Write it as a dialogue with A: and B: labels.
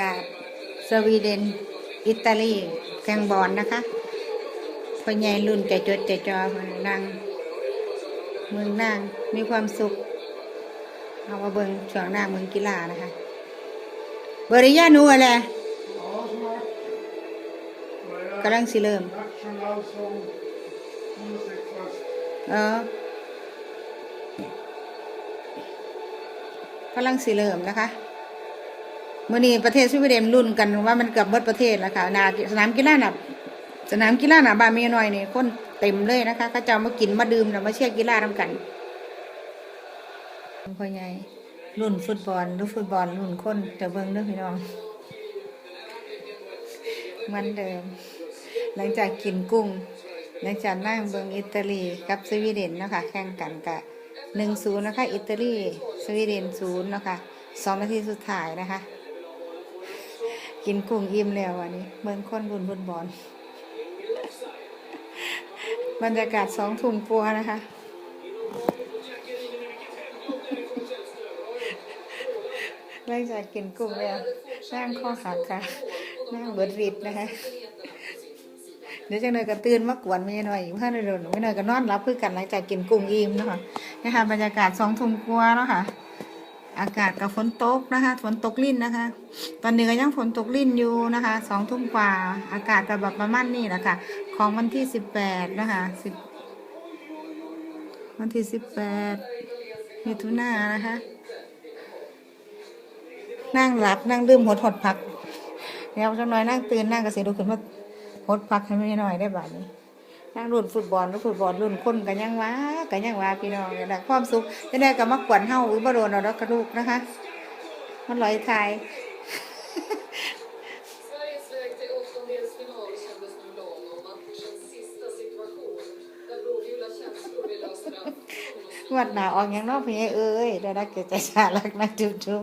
A: กาศสวีเดน อิตาลีแข่งบอลนะคะพ่อใหญ่รุ่นใจจดใจจอนั่งเมืองนางมีความสุข เอามาเบิงช่วงหน้าเมืองกีฬานะคะบริยานูอะไรกำลังสิเริ่มเออกำลังสิเริ่มนะคะ มื่อนี้ประเทศสวีเดนรุ่นกันว่ามันเกือบหมดประเทศแล้วค่ะนาสนามกีฬาหนับสนามกีฬาหนาบานเมียน้อยนี่คนเต็มเลยนะคะเขาจะเอามากินมาดื่มแล้วมาเชียร์กีฬาทำกันพ่อใหญ่รุ่นฟุตบอลรุ่นฟุตบอลรุ่นคนจะเบิ่งเด้อพี่น้องเหมันเดิม หลังจากกินกุ้ง หลังจากนั่งเบิงอิตาลีกับสวีเดนนะคะแข่งกันกะหนึ่งศูนย์นะคะ อิตาลีสวีเดนศูนย์นะคะสองนาทีสุดท้ายนะคะ กินกุ้งอิ่มแล้ววันนี้เมืองคนบุญบุญบอลบรรยากาศสองทุ่มปัวนะคะ หลังจากกินกุ้งแล้วนั่งข้อหักค่ะนั่งเบิดริดนะคะเดี๋ยวจังเลยก็ตื่นมากวนไม่หน่อยเพื่อนเดินไม่หน่อยก็นอนรับคือกันหลังจากกินกุ้งอิ่มเนาะคะนะคะบรรยากาศสองทุ่มกว่าเนาะค่ะ อากาศกับฝนตกนะคะ ฝนตกลิ่นนะคะ ตอนนี้ก็ยังฝนตกลิ่นอยู่นะคะสองทุ่มกว่า อากาศก็แบบประมาณนี้แหละค่ะ ของวันที่สิบแปดนะคะสิบวันที่สิบแปดมิถุนายนนะคะ นั่งหลับนั่งดื่มหดหดพักเดี๋ยวจังน้อยนั่งตื่นนั่งกระเสียดูขึ้นมาหดพักให้ไม่น้อยได้บาดนี้ นั่งรุ่นฟุตบอลรุ่นฟุตบอลรุ่นคนกันยังวะกันยังวะพี่น้องนี่แหละความสุขจะได้กับมากวนเฮาอุ้ยบ่โดนเอาดกระดูกนะคะ มันลอยทาย
B: Sveriges väg till åttondelsfinal kändes nu lång och matchens sista situation där blågula känslor vill lösa det.
A: งวดหนาออกยังนอกพี่เอ้ยได้รักเกิดใจชาลักนะจุ๊บ